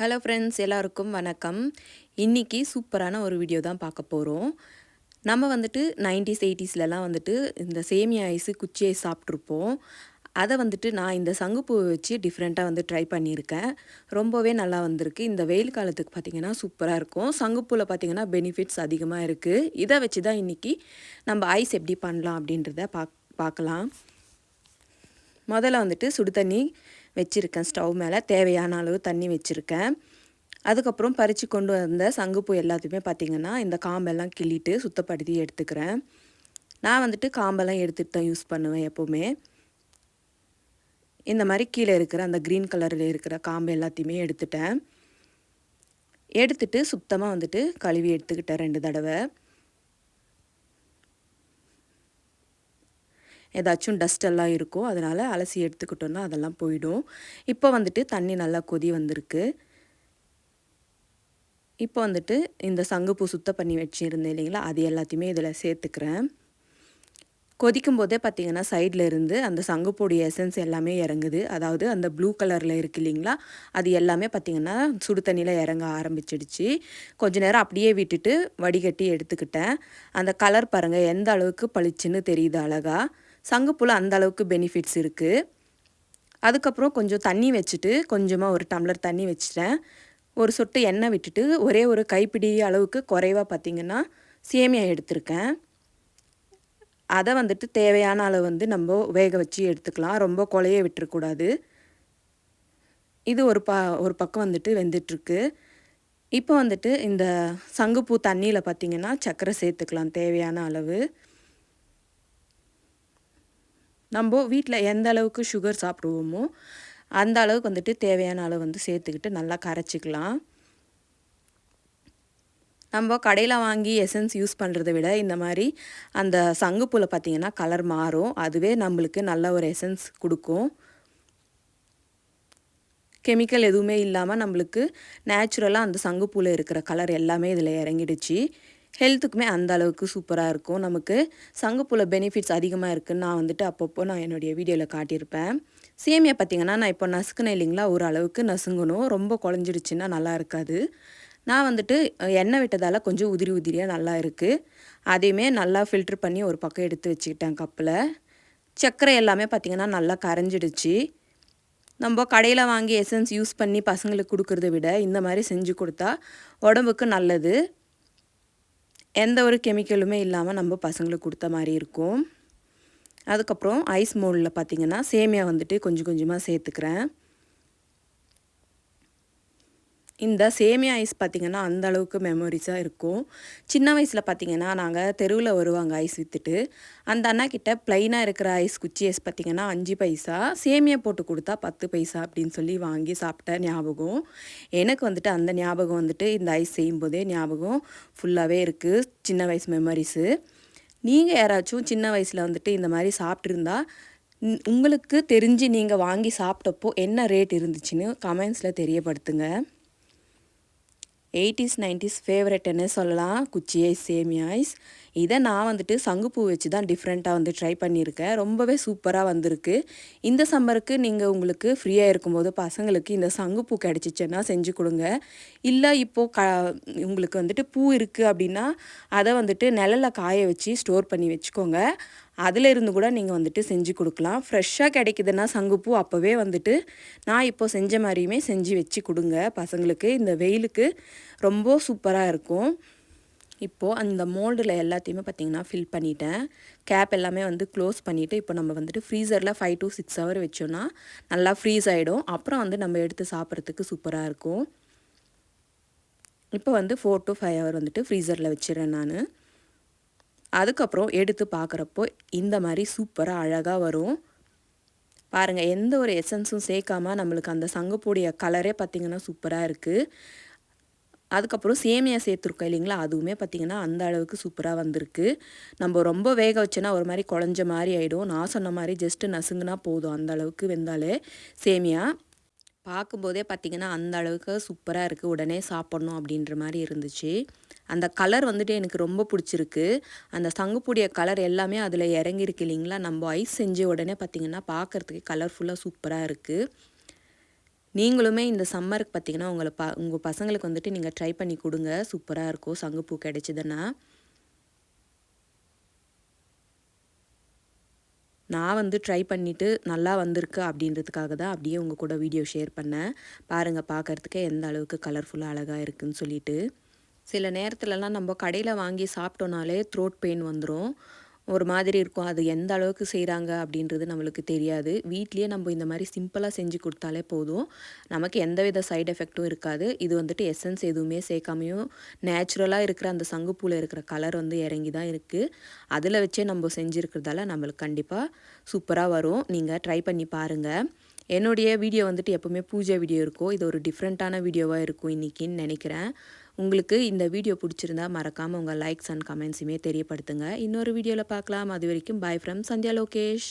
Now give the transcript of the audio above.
Hello friends எல்லாருக்கும் வணக்கம். இன்றைக்கி சூப்பரான ஒரு வீடியோ தான் பார்க்க போகிறோம் நம்ம வந்துட்டு நைன்டிஸ் எயிட்டிஸ்லலாம் வந்துட்டு இந்த சேமியா ஐஸு குச்சி ஐஸ் சாப்பிட்ருப்போம். அதை வந்துட்டு நான் இந்த சங்குப்பூவை வச்சு டிஃப்ரெண்ட்டாக வந்து ட்ரை பண்ணியிருக்கேன். ரொம்பவே நல்லா வந்திருக்கு. இந்த வெயில் காலத்துக்கு பார்த்திங்கன்னா சூப்பராக இருக்கும். சங்குப்பூவில் பார்த்திங்கன்னா பெனிஃபிட்ஸ் அதிகமாக இருக்குது இதை வச்சு தான் இன்றைக்கி நம்ம ஐஸ் எப்படி பண்ணலாம் அப்படின்றத பாக் பார்க்கலாம். முதல்ல வந்துட்டு சுடு தண்ணி வச்சுருக்கேன். ஸ்டவ் மேலே தேவையான அளவு தண்ணி வச்சுருக்கேன். அதுக்கப்புறம் பறித்து கொண்டு வந்த சங்குப்பூ எல்லாத்தையுமே பார்த்திங்கன்னா இந்த காம்பெல்லாம் கிள்ளிட்டு சுத்தப்படுத்தி எடுத்துக்கிறேன். நான் வந்துட்டு காம்பெல்லாம் எடுத்துகிட்டு தான் யூஸ் பண்ணுவேன் எப்போவுமே. இந்த மாதிரி கீழே இருக்கிற அந்த க்ரீன் கலரில் இருக்கிற காம்பு எல்லாத்தையுமே எடுத்துட்டேன். எடுத்துட்டு சுத்தமாக வந்துட்டு கழுவி எடுத்துக்கிட்டேன் ரெண்டு தடவை. ஏதாச்சும் டஸ்ட் எல்லாம் இருக்கும் அதனால் அலசி எடுத்துக்கிட்டோன்னா அதெல்லாம் போயிடும். இப்போ வந்துட்டு தண்ணி நல்லா கொதி வந்திருக்கு. இப்போ வந்துட்டு இந்த சங்குப்பூ சுத்தம் பண்ணி வச்சுருந்தேன் இல்லைங்களா? அது எல்லாத்தையுமே இதில் சேர்த்துக்கிறேன். கொதிக்கும் போதே பார்த்திங்கன்னா சைடில் இருந்து அந்த சங்குப்பொடி எசன்ஸ் எல்லாமே இறங்குது. அதாவது அந்த ப்ளூ கலரில் இருக்குது இல்லைங்களா? அது எல்லாமே பார்த்திங்கன்னா சுடு தண்ணியில் இறங்க ஆரம்பிச்சிடுச்சு. கொஞ்ச நேரம் அப்படியே விட்டுட்டு வடிகட்டி எடுத்துக்கிட்டேன். அந்த கலர் பாருங்கள் எந்த அளவுக்கு பளிச்சுன்னு தெரியுது அழகாக சங்குப்பூவில் அந்த அளவுக்கு பெனிஃபிட்ஸ் இருக்குது அதுக்கப்புறம் கொஞ்சம் தண்ணி வச்சுட்டு கொஞ்சமாக ஒரு டம்ளர் தண்ணி வச்சுட்டேன். ஒரு சொட்டு எண்ணெய் விட்டுட்டு ஒரே ஒரு கைப்பிடி அளவுக்கு குறைவாக பார்த்திங்கன்னா சேமியா எடுத்திருக்கேன். அதை வந்துட்டு தேவையான அளவு வந்து நம்ம வேக வச்சு எடுத்துக்கலாம். ரொம்ப கொலைய விட்டுறக்கூடாது. இது ஒரு ப ஒரு பக்கம் வந்துட்டு வெந்துட்டுருக்கு. இப்போ வந்துட்டு இந்த சங்குப்பூ தண்ணியில் பார்த்திங்கன்னா சர்க்கரை சேர்த்துக்கலாம் தேவையான அளவு. நம்ம வீட்டில் எந்த அளவுக்கு சுகர் சாப்பிடுவோமோ அந்த அளவுக்கு வந்துட்டு தேவையான அளவு வந்து சேர்த்துக்கிட்டு நல்லா கரைச்சிக்கலாம். நம்ம கடையில் வாங்கி எசன்ஸ் யூஸ் பண்ணுறதை விட இந்த மாதிரி அந்த சங்குப்பூவில் பார்த்திங்கன்னா கலர் மாறும். அதுவே நம்மளுக்கு நல்ல ஒரு எசன்ஸ் கொடுக்கும். கெமிக்கல் எதுவுமே இல்லாமல் நம்மளுக்கு நேச்சுரலாக அந்த சங்குப்பூவில் இருக்கிற கலர் எல்லாமே இதில் இறங்கிடுச்சு. ஹெல்த்துக்குமே அந்த அளவுக்கு சூப்பராக இருக்கும். நமக்கு சங்குப்பூவில் பெனிஃபிட்ஸ் அதிகமாக இருக்குதுன்னு நான் வந்துட்டு அப்பப்போ நான் என்னுடைய வீடியோவில் காட்டியிருப்பேன். சேமியா பார்த்திங்கன்னா நான் இப்போ நசுக்குனேன் இல்லைங்களா? ஓரளவுக்கு நசுங்கணும். ரொம்ப குழஞ்சிடுச்சுன்னா நல்லா இருக்காது. நான் வந்துட்டு எண்ணெய் விட்டதால் கொஞ்சம் உதிரி உதிரியாக நல்லா இருக்குது அதையுமே நல்லா ஃபில்ட்ரு பண்ணி ஒரு பக்கம் எடுத்து வச்சுக்கிட்டேன் கப்பில். சர்க்கரை எல்லாமே பார்த்திங்கன்னா நல்லா கரைஞ்சிடுச்சு. நம்ம கடையில் வாங்கி எசன்ஸ் யூஸ் பண்ணி பசங்களுக்கு கொடுக்குறத விட இந்த மாதிரி செஞ்சு கொடுத்தா உடம்புக்கு நல்லது. எந்த ஒரு கெமிக்கலுமே இல்லாமல் நம்ம பசங்களுக்கு கொடுத்த மாதிரி இருக்கும். அதுக்கப்புறம் ஐஸ் மோல்டில் பார்த்திங்கன்னா சேமியா வந்துட்டு கொஞ்சம் கொஞ்சமாக சேர்த்துக்கிறேன். இந்த சேமியா ஐஸ் பார்த்திங்கன்னா அந்த அளவுக்கு மெமரிஸாக இருக்கும். சின்ன வயசில் பார்த்திங்கன்னா நாங்கள் தெருவில் வருவாங்க ஐஸ் விற்றுட்டு அந்த அண்ணா கிட்டே ப்ளைனாக இருக்கிற ஐஸ் குச்சி ஐஸ் பார்த்திங்கன்னா அஞ்சு பைசா சேமியா போட்டு கொடுத்தா பத்து பைசா அப்படின்னு சொல்லி வாங்கி சாப்பிட்ட ஞாபகம். எனக்கு வந்துட்டு அந்த ஞாபகம் வந்துட்டு இந்த ஐஸ் செய்யும்போதே ஞாபகம் ஃபுல்லாகவே இருக்குது சின்ன வயசு மெமரிஸு நீங்கள் யாராச்சும் சின்ன வயசில் வந்துட்டு இந்த மாதிரி சாப்பிட்ருந்தா உங்களுக்கு தெரிஞ்சு நீங்கள் வாங்கி சாப்பிட்டப்போ என்ன ரேட் இருந்துச்சுன்னு கமெண்ட்ஸில் தெரியப்படுத்துங்க. எயிட்டிஸ் நைன்டிஸ் ஃபேவரெட்டுன்னு சொல்லலாம். குச்சி ஐஸ் சேமி ஐஸ். இதை நான் வந்துட்டு சங்குப்பூ வச்சு தான் டிஃப்ரெண்ட்டாக வந்து ட்ரை பண்ணியிருக்கேன். ரொம்பவே சூப்பராக வந்திருக்கு. இந்த சம்மருக்கு நீங்கள் உங்களுக்கு ஃப்ரீயாக இருக்கும்போது பசங்களுக்கு இந்த சங்குப்பூ கிடச்சிச்சுன்னா செஞ்சு கொடுங்க. இல்லை இப்போது க உங்களுக்கு வந்துட்டு பூ இருக்குது அப்படின்னா அதை வந்துட்டு நிழலில் காய வச்சு ஸ்டோர் பண்ணி வச்சுக்கோங்க. அதில் இருந்து கூட நீங்கள் வந்துட்டு செஞ்சு கொடுக்கலாம். ஃப்ரெஷ்ஷாக கிடைக்குதுன்னா சங்குப்பூ அப்போவே வந்துட்டு நான் இப்போ செஞ்ச மாதிரியுமே செஞ்சு வச்சு கொடுங்க பசங்களுக்கு. இந்த வெயிலுக்கு ரொம்ப சூப்பராக இருக்கும். இப்போது அந்த மோல்டில் எல்லாத்தையுமே பார்த்திங்கன்னா ஃபில் பண்ணிட்டேன். கேப் எல்லாமே வந்து க்ளோஸ் பண்ணிவிட்டு இப்போ நம்ம வந்துட்டு ஃப்ரீசரில் ஃபைவ் டு சிக்ஸ் ஹவர் வச்சோன்னா நல்லா ஃப்ரீஸ் ஆகிடும் அப்புறம் வந்து நம்ம எடுத்து சாப்பிட்றதுக்கு சூப்பராக இருக்கும். இப்போ வந்து ஃபோர் டு ஃபைவ் ஹவர் வந்துட்டு ஃப்ரீசரில் வச்சிடறேன் நான். அதுக்கப்புறம் எடுத்து பார்க்குறப்போ இந்த மாதிரி சூப்பராக அழகாக வரும். பாருங்கள் எந்த ஒரு எசன்ஸும் சேர்க்காமல் நம்மளுக்கு அந்த சங்கப்பூடிய கலரே பார்த்திங்கன்னா சூப்பராக இருக்குது அதுக்கப்புறம் சேமியா சேர்த்துருக்கோம் இல்லைங்களா? அதுவுமே பார்த்திங்கன்னா அந்த அளவுக்கு சூப்பராக வந்திருக்கு. நம்ம ரொம்ப வேக வச்சோன்னா ஒரு மாதிரி குழஞ்ச மாதிரி ஆகிடும் நான் சொன்ன மாதிரி ஜஸ்ட்டு நசுங்குனா போதும் அந்த அளவுக்கு வெந்தாலே. சேமியா பார்க்கும்போதே பார்த்திங்கன்னா அந்த அளவுக்கு சூப்பராக இருக்குது உடனே சாப்பிட்ணும் அப்படின்ற மாதிரி இருந்துச்சு. அந்த கலர் வந்துட்டு எனக்கு ரொம்ப பிடிச்சிருக்கு. அந்த சங்குப்பூடிய கலர் எல்லாமே அதில் இறங்கியிருக்கு இல்லைங்களா? நம்ம ஐஸ் செஞ்ச உடனே பார்த்திங்கன்னா பார்க்குறதுக்கு கலர்ஃபுல்லாக சூப்பராக இருக்குது நீங்களுமே இந்த சம்மருக்கு பார்த்தீங்கன்னா உங்களை ப உங்கள் பசங்களுக்கு வந்துட்டு நீங்கள் ட்ரை பண்ணி கொடுங்க. சூப்பராக இருக்கும். சங்குப்பூ கிடைச்சிதுன்னா. நான் வந்து ட்ரை பண்ணிவிட்டு நல்லா வந்திருக்கு அப்படின்றதுக்காக தான் அப்படியே உங்கள் கூட வீடியோ ஷேர் பண்ணேன். பாருங்கள் பார்க்குறதுக்கே எந்த அளவுக்கு கலர்ஃபுல்லாக அழகாக இருக்குதுன்னு சொல்லிட்டு. சில நேரத்துலலாம் நம்ம கடையில் வாங்கி சாப்பிட்டோனாலே த்ரோட் பெயின் வந்துடும் ஒரு மாதிரி இருக்கும். அது எந்த அளவுக்கு செய்கிறாங்க அப்படின்றது நம்மளுக்கு தெரியாது. வீட்லேயே நம்ம இந்த மாதிரி சிம்பிளாக செஞ்சு கொடுத்தாலே போதும். நமக்கு எந்த வித சைடு எஃபெக்ட்டும் இருக்காது. இது வந்துட்டு எசன்ஸ் எதுவுமே சேர்க்காமையும் நேச்சுரலாக இருக்கிற அந்த சங்குப்பூவில் இருக்கிற கலர் வந்து இறங்கி தான் இருக்குது அதில் வச்சே நம்ம செஞ்சுருக்கிறதால நம்மளுக்கு கண்டிப்பாக சூப்பராக வரும். நீங்கள் ட்ரை பண்ணி பாருங்கள் என்னுடைய வீடியோ வந்துட்டு எப்போவுமே பூஜை வீடியோ இருக்கும். இது ஒரு டிஃப்ரெண்ட்டான வீடியோவாக இருக்கும் இன்றைக்கின்னு நினைக்கிறேன். உங்களுக்கு இந்த வீடியோ பிடிச்சிருந்தா மறக்காமல் உங்கள் லைக்ஸ் அண்ட் கமெண்ட்ஸுமே தெரியப்படுத்துங்க. இன்னொரு வீடியோவில் பார்க்கலாம். அது வரைக்கும் பாய் ஃப்ரம் சந்தியா லோகேஷ்.